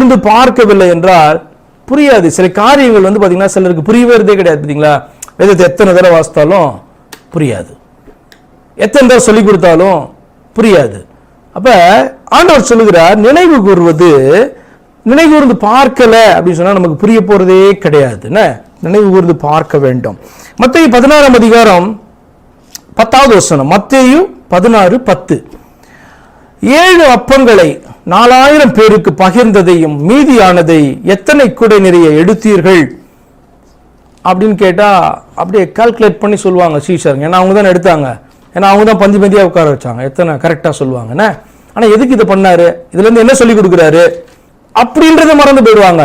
கூர்ந்து பார்க்கவில்லை என்றால் புரியாது. சில காரியங்கள் வந்து பார்த்தீங்கன்னா சிலருக்கு புரியவே கிடையாது பார்த்தீங்களா வேதத்தை எத்தனை தடவை வாசித்தாலும் புரியாது. எத்தனை தடவை சொல்லிக் கொடுத்தாலும் புரியாது. அப்ப ஆண்டவர் சொல்லுகிறார் நினைவு கூறுவது நினைவு கூர்ந்து பார்க்கல அப்படின்னு சொன்னால் நமக்கு புரிய போறதே கிடையாது. என்ன? நினைவு கூர்ந்து பார்க்க வேண்டும். மத்திய பதினாறாம் அதிகாரம் பத்தாவது வசனம். மத்தேயு பதினாறு பத்து. ஏழு அப்பங்களை நாலாயிரம் பேருக்கு பகிர்ந்ததையும் மீதியானதை எத்தனை குடை நிறைய எடுத்தீர்கள்? அப்படின்னு கேட்டால் அப்படியே கால்குலேட் பண்ணி சொல்லுவாங்க சீஷருங்க ஏன்னா அவங்க தான் எடுத்தாங்க. ஏன்னா அவங்க தான் பந்தி பந்தியாக உட்கார வச்சாங்க. எத்தனை? கரெக்டாக சொல்லுவாங்கண்ணே ஆனால் எதுக்கு இதை பண்ணாரு? இதுலேருந்து என்ன சொல்லி கொடுக்குறாரு? அப்படின்றத மறந்து போயிடுவாங்க.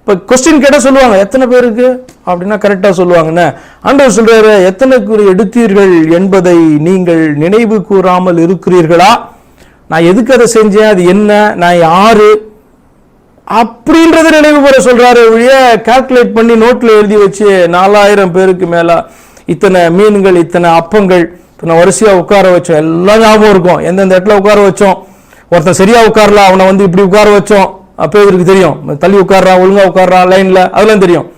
இப்போ கொஸ்டின் கேட்டால் சொல்லுவாங்க எத்தனை பேருக்கு? அப்படின்னா கரெக்டாக சொல்லுவாங்கண்ணே ஆண்டவர் சொல்கிறாரு எத்தனை குறை எடுத்தீர்கள் என்பதை நீங்கள் நினைவு கூறாமல் இருக்கிறீர்களா? நான் எதுக்கு அதை செஞ்சேன்? அது என்ன? நான் யாரு? அப்படின்றத நினைவு பெற சொல்றாரு ஒழிய கால்குலேட் பண்ணி நோட்டில் எழுதி வச்சு நாலாயிரம் பேருக்கு மேல இத்தனை மீன்கள் இத்தனை அப்பங்கள் இத்தனை வரிசையா உட்கார வச்சோம். எல்லாம் ஞாபகம் இருக்கும். எந்தெந்த இடத்துல உட்கார வச்சோம்? ஒருத்தன் சரியா உட்காரல அவனை வந்து இப்படி உட்கார வச்சோம். அப்போ இவருக்கு தெரியும். தள்ளி உட்கார்றான் ஒழுங்கா உட்கார்றான் லைன்ல அதெல்லாம் தெரியும்.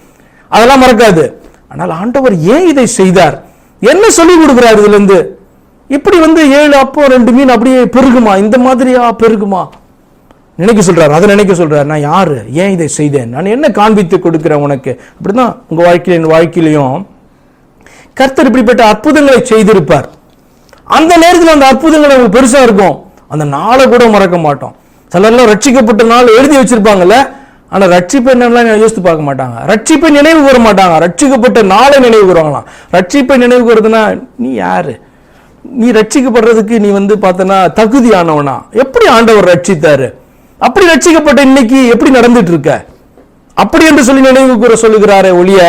அதெல்லாம் மறக்காது. ஆனால் ஆண்டவர் ஏன் இதை செய்தார்? என்ன சொல்லிக் கொடுக்குறாரு இதுல இருந்து? இப்படி வந்து ஏழு அப்போ ரெண்டு மீன் அப்படியே பெருகுமா? இந்த மாதிரியா பெருகுமா? நினைக்க சொல்றாரு. அதை நினைக்க சொல்றாரு. நான் யாரு? ஏன் இதை செய்தேன்? நான் என்ன காண்பித்து கொடுக்கிறேன் உனக்கு? அப்படிதான் உங்க வாழ்க்கையில என் வாழ்க்கையிலையும் கர்த்தர் இப்படிப்பட்ட அற்புதங்களை செய்திருப்பார். அந்த நேரத்தில் அந்த அற்புதங்கள் நமக்கு பெருசா இருக்கும். அந்த நாளை கூட மறக்க மாட்டோம். சிலர்லாம் ரட்சிக்கப்பட்ட நாள் எழுதி வச்சிருப்பாங்கல்ல? ஆனா ரட்சிப்பை என்னெல்லாம் யோசித்து பார்க்க மாட்டாங்க. ரட்சிப்பை நினைவு கூற மாட்டாங்க. ரட்சிக்கப்பட்ட நாளை நினைவு கூறுவாங்களாம். ரட்சிப்பை நினைவு கூறதுன்னா நீ யாரு? நீ ரட்சிக்கப்படுறதுக்கு நீ வந்து பார்த்தனா தகுதியானவனா? எப்படி ஆண்டவர் ரட்சித்தாரு? அப்படி ரட்சிக்கப்பட்ட இன்னைக்கு எப்படி நடந்துட்டு இருக்க அப்படி என்று சொல்லி நினைவு கூற சொல்லுகிறாரே ஒழிய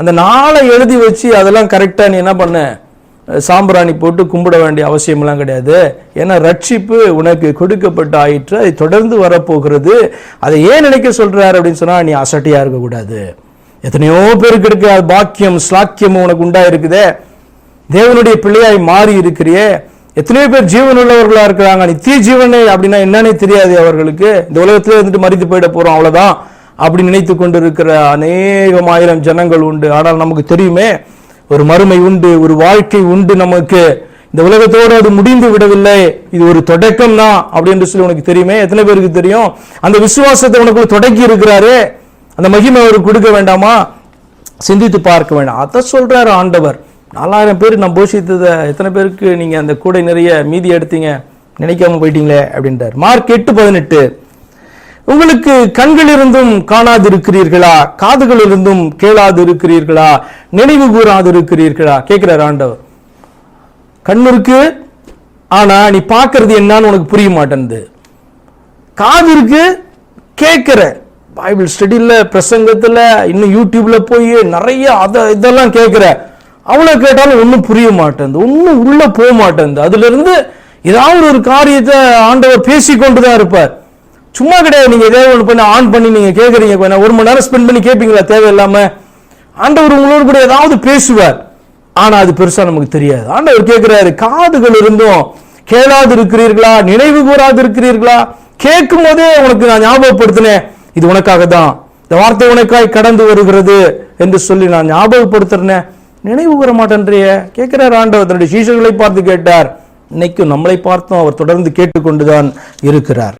அந்த நாளை எழுதி வச்சு அதெல்லாம் கரெக்டா நீ என்ன பண்ண? சாம்பிராணி போட்டு கும்பிட வேண்டிய அவசியமெல்லாம் கிடையாது. ஏன்னா ரட்சிப்பு உனக்கு கொடுக்கப்பட்ட ஆயிற்று அது தொடர்ந்து வரப்போகிறது. அதை ஏன் நினைக்க சொல்றாரு அப்படின்னு சொன்னால் நீ அசட்டியாக இருக்கக்கூடாது. எத்தனையோ பேருக்கு இருக்க பாக்கியம் ஸ்லாக்கியம் உனக்கு உண்டாயிருக்குதே. தேவனுடைய பிள்ளையாய் மாறி இருக்கிறியே. எத்தனையோ பேர் ஜீவன் உள்ளவர்களா இருக்கிறாங்க நித்திய ஜீவனை அப்படின்னா என்னன்னே தெரியாது அவர்களுக்கு. இந்த உலகத்துல இருந்துட்டு மறித்து போயிட போறோம் அவ்வளவுதான் அப்படி நினைத்து கொண்டு இருக்கிற அநேகம் ஆயிரம் ஜனங்கள் உண்டு. ஆனால் நமக்கு தெரியுமே ஒரு மறுமை உண்டு ஒரு வாழ்க்கை உண்டு நமக்கு. இந்த உலகத்தோடு அது முடிந்து விடவில்லை. இது ஒரு தொடக்கம் தான் அப்படின்னு சொல்லி உனக்கு தெரியுமே. எத்தனை பேருக்கு தெரியும்? அந்த விசுவாசத்தை உனக்குள்ள தொடக்கி இருக்கிறாரு. அந்த மகிமை அவருக்கு கொடுக்க வேண்டாமா? சிந்தித்து பார்க்க வேண்டாம். அதை சொல்றாரு ஆண்டவர். நாலாயிரம் பேர் நான் போஷித்ததை எத்தனை பேருக்கு நீங்கள் அந்த கூடை நிறைய மீதி எடுத்தீங்க? நினைக்காம போயிட்டீங்களே அப்படின்றார். மார்க் எட்டு பதினெட்டு. உங்களுக்கு கண்கள் இருந்தும் காணாது இருக்கிறீர்களா காதுகள் இருந்தும் கேளாது இருக்கிறீர்களா நினைவு கூறாது இருக்கிறீர்களா கேட்கிறார் ஆண்டவர். கண் இருக்கு ஆனா நீ பார்க்கறது என்னன்னு உனக்கு புரிய மாட்டேன்து காது இருக்கு கேட்கிற. பைபிள் ஸ்டடியில் பிரசங்கத்தில் இன்னும் யூடியூப்ல போய் நிறைய அதை இதெல்லாம் கேட்குற. அவ்வளோ கேட்டாலும் ஒன்றும் புரிய மாட்டேன் ஒன்றும் உள்ள போக மாட்டேன் அதுலேருந்து ஏதாவது ஒரு காரியத்தை ஆண்டவர் பேசி கொண்டு தான் இருப்பார். சும்மா கிடையாது நீங்கள் ஏதாவது ஒன்று பண்ணி ஆன் பண்ணி நீங்கள் கேட்குறீங்க கொஞ்சம் ஒரு மணி நேரம் ஸ்பெண்ட் பண்ணி கேட்பீங்களா தேவையில்லாமல் ஆண்டவர் உங்களோடு கூட ஏதாவது பேசுவார். ஆனால் அது பெருசாக நமக்கு தெரியாது. ஆண்டவர் கேட்குறாரு காதுகள் இருந்தும் கேளாது இருக்கிறீர்களா நினைவு கூறாது இருக்கிறீர்களா கேட்கும் போதே உனக்கு நான் ஞாபகப்படுத்தினேன் இது உனக்காக தான் இந்த வார்த்தை உனக்காய் கடந்து வருகிறது என்று சொல்லி நான் ஞாபகப்படுத்துறேன். நினைவு கூற மாட்டேன்றிய கேட்கிறார் ஆண்டவர் தன்னுடைய சீசர்களை பார்த்து கேட்டார். இன்னைக்கும் நம்மளை பார்த்தும் அவர் தொடர்ந்து கேட்டுக்கொண்டுதான் இருக்கிறார்.